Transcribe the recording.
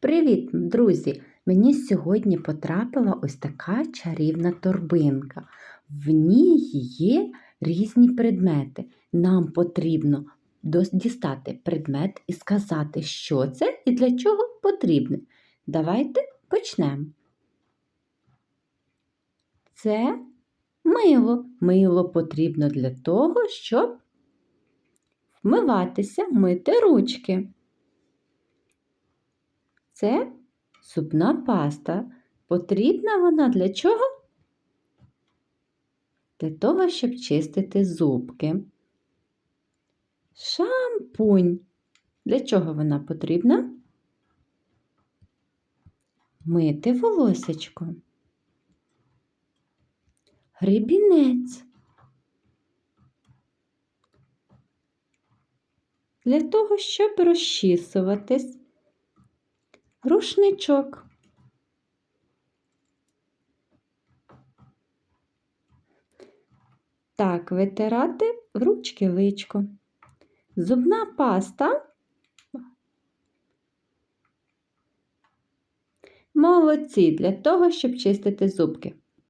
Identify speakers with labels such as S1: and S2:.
S1: Привіт, друзі! Мені сьогодні потрапила ось така чарівна торбинка. В ній є різні предмети. Нам потрібно дістати предмет і сказати, що це і для чого потрібне. Давайте почнемо. Це мило. Мило потрібно для того, щоб вмиватися, мити ручки. Це зубна паста. Потрібна вона для чого? Для того, щоб чистити зубки. Шампунь. Для чого вона потрібна? Мити волосечко. Гребінець. Для того, щоб розчісуватись. Рушничок. Так, витирати ручки личко. Зубна паста. Молодці для того, щоб чистити зубки.